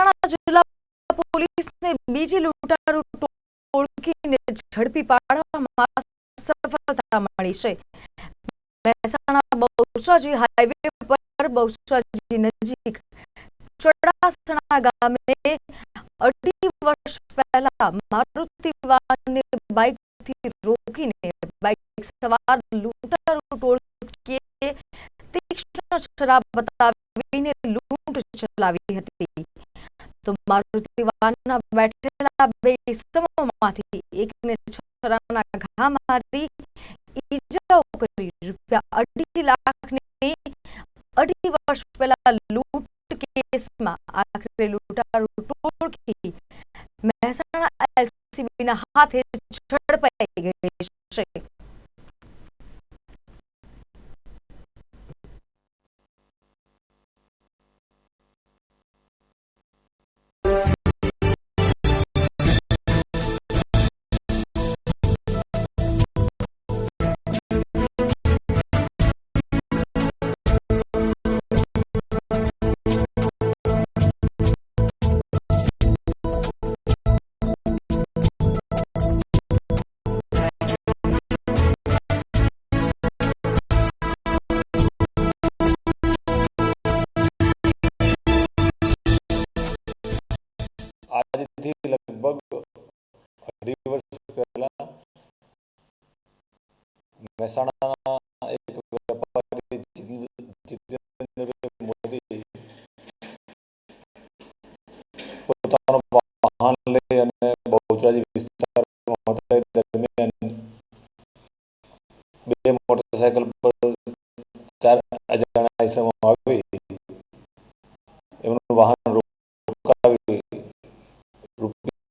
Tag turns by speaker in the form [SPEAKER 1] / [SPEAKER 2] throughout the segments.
[SPEAKER 1] મહેસાણા જિલ્લા પોલીસને બીજી લૂંટારૂ ટોળકીને ઝડપી પાડવામાં સફળતા મળી છે મહેસાણા બહુચરાજી હાઈવે પર બહુચરાજી નજીક ચડાસણા ગામે અઢી વર્ષ પહેલા મારુતિ વાનને બાઇકથી રોકીને બાઇક સવાર લૂંટારૂ ટોળકીએ તીક્ષ્ણ શરાબ બતાવીને લૂંટ ચલાવી હતી તો મારુતિ વાનના બેઠેલા બે ઇસમોમાંથી એકને છરાના ઘા મારી ઈજાઓ કરી રૂપિયા અઢી લાખની અઢી વર્ષ પહેલા લૂંટ કેસમાં આખરે લૂંટારૂ ટોળકી મહેસાણા એલસીબીના હાથે ઝડપાઈ ગઈ છે
[SPEAKER 2] આજથી લગભગ અઢી વર્ષ પહેલા મહેસાણાના એક વેપારી જીતેન્દ્ર- મોદી પોતાનું વાહન લઈ અને બહુચરાજી વિસ્તારમાં દરમિયાન બે મોટરસાયકલ પર ચાર અજાણ્યા આવી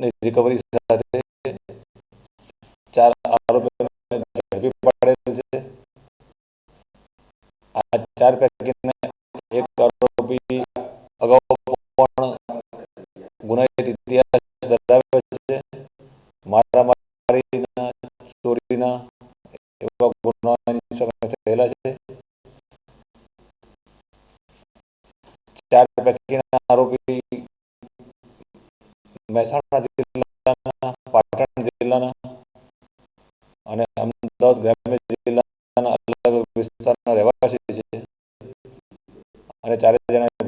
[SPEAKER 2] મુદ્દામાલની રિકવરી સાથે ચાર આરોપીઓને ઝડપી પાડેલ છે. આ ચાર પૈકીને એક આરોપી અગાઉ પણ ગુનાહિત ઇતિહાસ ધરાવે છે. મારામારીના, ચોરીના એવા ગુનાની સામે થયેલા છે. ચાર પૈકીના આરોપી મહેસાણા જિલ્લાના, પાટણ જિલ્લાના અને અમદાવાદ ગ્રામ્ય જિલ્લાના અલગ અલગ વિસ્તારના રહેવાસી છે. અને ચારે જણા